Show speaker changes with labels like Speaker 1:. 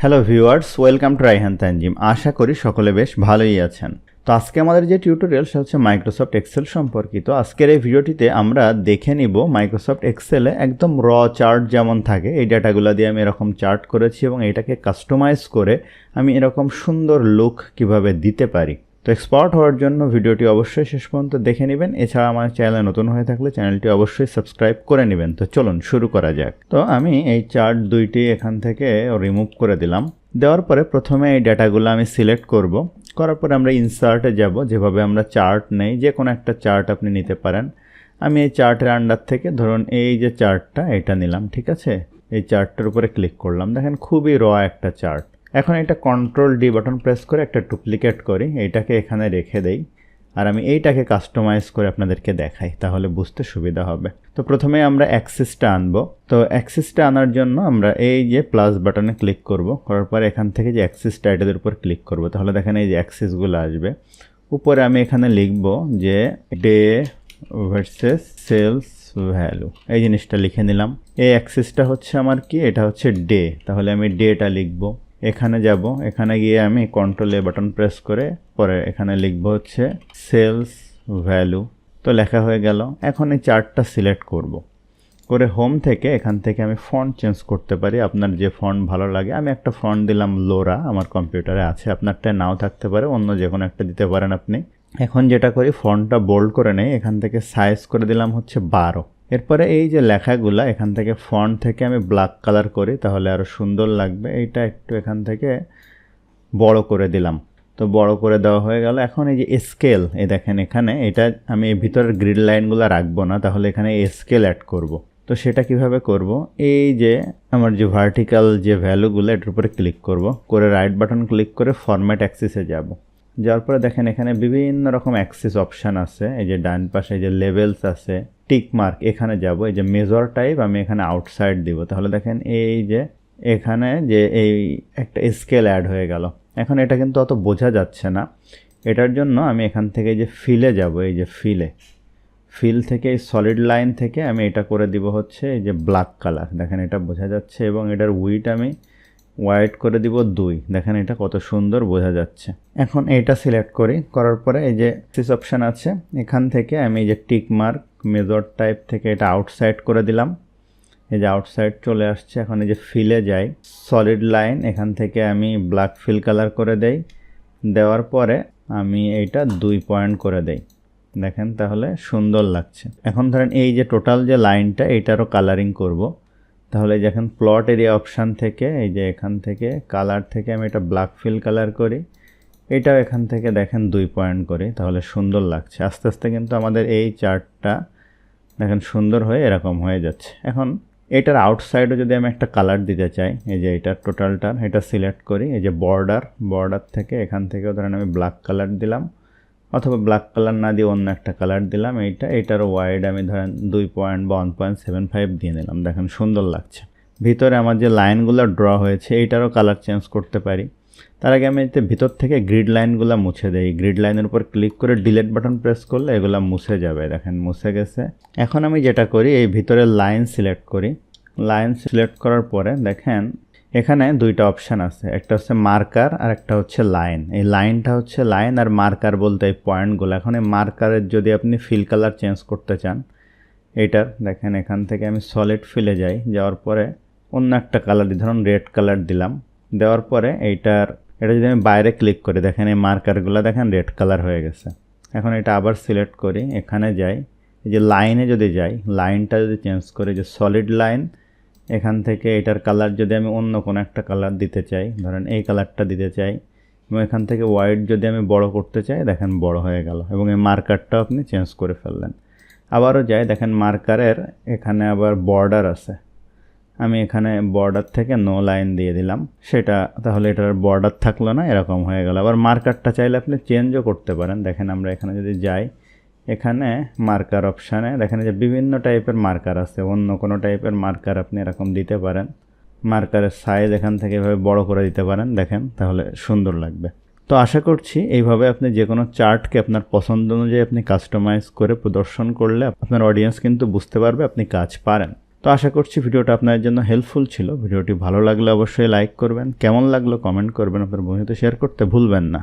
Speaker 1: Hello viewers welcome to Raihan Tanzim আশা করি সকলে বেশ ভালোই আছেন। তো আজকে আমাদের যে টিউটোরিয়াল সেটা হচ্ছে মাইক্রোসফট এক্সেল সম্পর্কিত। আজকের এই ভিডিওটিতে আমরা দেখে নিব মাইক্রোসফট এক্সেলে একদম র চার্ট যেমন থাকে, এই ডাটাগুলো দিয়ে আমি এরকম চার্ট করেছি এবং এটাকে কাস্টমাইজ করে আমি এরকম সুন্দর লুক কীভাবে দিতে পারি। তো এক্সপার্ট হওয়ার জন্য ভিডিওটি অবশ্যই শেষ পর্যন্ত দেখে নেবেন। এছাড়া আমার চ্যানেলে নতুন হয়ে থাকলে চ্যানেলটি অবশ্যই সাবস্ক্রাইব করে নেবেন। তো চলুন শুরু করা যাক। তো আমি এই চার্ট দুইটি এখান থেকে রিমুভ করে দিলাম। দেওয়ার পরে প্রথমে এই ডাটাগুলো আমি সিলেক্ট করব। করার পরে আমরা ইনসার্টে যাব। যেভাবে আমরা চার্ট নেই, যে কোনো একটা চার্ট আপনি নিতে পারেন। আমি এই চার্টের আন্ডার থেকে ধরুন এই যে চার্টটা এটা নিলাম, ঠিক আছে? এই চার্টটার উপরে ক্লিক করলাম। দেখেন খুবই র একটা চার্ট এখন এটা কন্ট্রোল ডি বাটন প্রেস করে একটা ডুপ্লিকেট করি, এইটাকে এখানে রেখে দেই। আর আমি এইটাকে কাস্টমাইজ করে আপনাদেরকে দেখাই, তাহলে বুঝতে সুবিধা হবে। তো প্রথমে আমরা অ্যাক্সিসটা আনব। তো অ্যাক্সিসটা আনার জন্য আমরা এই যে প্লাস বাটনে ক্লিক করব, করার পর এখান থেকে যে অ্যাক্সিস টাইটেলের উপর ক্লিক করব। তাহলে দেখেন এই যে অ্যাক্সিসগুলো আসবে। উপরে আমি এখানে লিখব যে ডে ভার্সেস সেলস ভ্যালু এই জিনিসটা লিখে নিলাম। এই অ্যাক্সিসটা হচ্ছে আমার কি? এটা হচ্ছে ডে তাহলে আমি ডেটা লিখব। এখানে যাব। এখানে গিয়ে আমি কন্ট্রোল এ বাটন প্রেস করে পরে এখানে লিখব হচ্ছে সেলস ভ্যালু তো লেখা হয়ে গেল। এখন এই চার্টটা সিলেক্ট করব। করে হোম থেকে এখান থেকে আমি ফন্ট চেঞ্জ করতে পারি। আপনার যে ফন্ট ভালো লাগে। আমি একটা ফন্ট দিলাম লোরা আমার কম্পিউটারে আছে। আপনারটা নাও থাকতে পারে, অন্য যে কোনো একটা দিতে পারেন আপনি। এখন যেটা করি ফন্টটা বোল্ড করে নেই। এখান থেকে সাইজ করে দিলাম হচ্ছে বারো। এরপরে এই যে লেখাগুলা, এখান থেকে ফন্ট থেকে আমি ব্ল্যাক কালার করি, তাহলে আরও সুন্দর লাগবে। এইটা একটু এখান থেকে বড় করে দিলাম। তো বড় করে দেওয়া হয়ে গেল। এখন এই যে স্কেল এই দেখেন এখানে, এটা আমি ভিতরের গ্রিড লাইনগুলো রাখব না, তাহলে এখানে স্কেল অ্যাড করব। তো সেটা কীভাবে করব? এই যে আমার যে ভার্টিক্যাল যে ভ্যালুগুলো এটার উপরে ক্লিক করব। করে রাইট বাটন ক্লিক করে ফরম্যাট অ্যাক্সিসে যাব। যাওয়ার পরে দেখেন এখানে বিভিন্ন রকম অ্যাক্সিস অপশান আছে। এই যে ডান পাশে যে লেভেলস আছে টিক মার্ক, এখানে যাব, এই যে মেজর টাইপ, আমি এখানে আউটসাইড দিব। তাহলে দেখেন এই যে এখানে যে এই একটা স্কেল অ্যাড হয়ে গেল। এখন এটা কিন্তু অত বোঝা যাচ্ছে না। এটার জন্য আমি এখান থেকে যে ফিলে যাব, এই যে ফিলে, ফিল থেকে, এই সলিড লাইন থেকে আমি এটা করে দিব হচ্ছে এই যে ব্ল্যাক কালার। দেখেন এটা বোঝা যাচ্ছে এবং এটার উইট আমি হোয়াইট করে দিব দুই। দেখেন এটা কত সুন্দর বোঝা যাচ্ছে। এখন এটা সিলেক্ট করি। করার পরে এই যে সিস অপশান আছে, এখান থেকে আমি এই যে টিক মার্ক মেজর টাইপ থেকে এটা আউটসাইড করে দিলাম। এই যে আউটসাইড চলে আসছে, এখন এই যে ফিলে যাই। সলিড লাইন এখান থেকে আমি ব্ল্যাক ফিল কালার করে দেই। দেওয়ার পরে আমি এইটা দুই পয়েন্ট করে দেই। দেখেন তাহলে সুন্দর লাগছে। এখন ধরেন এই যে টোটাল যে লাইনটা এইটারও কালারিং করব। তাহলে যখন প্লট এরিয়া অপশান থেকে, এই যে এখান থেকে কালার থেকে আমি এটা ব্ল্যাক ফিল কালার করি। এটাও এখান থেকে দেখেন দুই পয়েন্ট করি, তাহলে সুন্দর লাগছে। আস্তে আস্তে কিন্তু আমাদের এই চার্টটা দেখেন সুন্দর হয়ে এরকম হয়ে যাচ্ছে। এখন এটার আউটসাইডও যদি আমি একটা কালার দিতে চাই, এই যে এটার টোটালটার এটা সিলেক্ট করি, এই যে বর্ডার বর্ডার থেকে এখান থেকেও ধরেন আমি ব্ল্যাক কালার দিলাম। অথবা ব্ল্যাক কালার না দিয়ে অন্য একটা কালার দিলাম, এইটা এটার ওয়াইড আমি ধরেন দুই পয়েন্ট বা ওয়ান পয়েন্ট সেভেন ফাইভ দিয়ে নিলাম। দেখেন সুন্দর লাগছে। ভিতরে আমার যে লাইনগুলো ড্র হয়েছে, এইটারও কালার চেঞ্জ করতে পারি। তার আগে আমি এতে ভিতর থেকে গ্রিড লাইনগুলো মুছে দেই। গ্রিড লাইনের উপর ক্লিক করে ডিলেট বাটন প্রেস করলে এগুলো মুছে যাবে। দেখেন মুছে গেছে। এখন আমি যেটা করি, এই ভিতরে লাইন সিলেক্ট করি। লাইন সিলেক্ট করার পরে দেখেন এখানে দুইটা অপশান আছে। একটা হচ্ছে মার্কার আর একটা হচ্ছে লাইন এই লাইনটা হচ্ছে লাইন আর মার্কার বলতে এই পয়েন্টগুলো এখন এই মার্কারের যদি আপনি ফিল কালার চেঞ্জ করতে চান, এইটার দেখেন এখান থেকে আমি সলিড ফিলে যাই। যাওয়ার পরে অন্য একটা কালার দিই, ধরুন রেড কালার দিলাম। দেওয়ার পরে এইটার, এটা যদি আমি বাইরে ক্লিক করি, দেখেন এই মার্কারগুলো দেখেন রেড কালার হয়ে গেছে। এখন এটা আবার সিলেক্ট করি, এখানে যাই। এই যে লাইনে যদি যাই লাইনটা যদি চেঞ্জ করি, যে সলিড লাইন এখান থেকে এটার কালার যদি আমি অন্য কোনো একটা কালার দিতে চাই, ধরেন এই কালারটা দিতে চাই, এবং এখান থেকে হোয়াইট যদি আমি বড় করতে চাই, দেখেন বড় হয়ে গেল, এবং এই মার্কারটাও আপনি চেঞ্জ করে ফেললেন। আবারও যাই, দেখেন মার্কারের এখানে আবার বর্ডার আছে। আমি এখানে বর্ডার থেকে নো লাইন দিয়ে দিলাম। সেটা, তাহলে এটার বর্ডার থাকল না, এরকম হয়ে গেল। আবার মার্কারটা চাইলে আপনি চেঞ্জও করতে পারেন। দেখেন আমরা এখানে যদি যাই এখানে মার্কার অপশানে দেখেন যে বিভিন্ন টাইপের মার্কার আছে, অন্য কোনো টাইপের মার্কার আপনি এরকম দিতে পারেন। মার্কারের সাইজ এখান থেকে এভাবে বড় করে দিতে পারেন, দেখেন, তাহলে সুন্দর লাগবে। তো আশা করছি এইভাবে আপনি যে কোনো চার্টকে আপনার পছন্দ অনুযায়ী আপনি কাস্টমাইজ করে প্রদর্শন করলে আপনার অডিয়েন্স কিন্তু বুঝতে পারবে আপনি কাজ পারেন। তো আশা করছি ভিডিওটা আপনার জন্য হেল্পফুল ছিল। ভিডিওটি ভালো লাগলে অবশ্যই লাইক করবেন, কেমন লাগল কমেন্ট করবেন, আপনার বন্ধুতে শেয়ার করতে ভুলবেন না।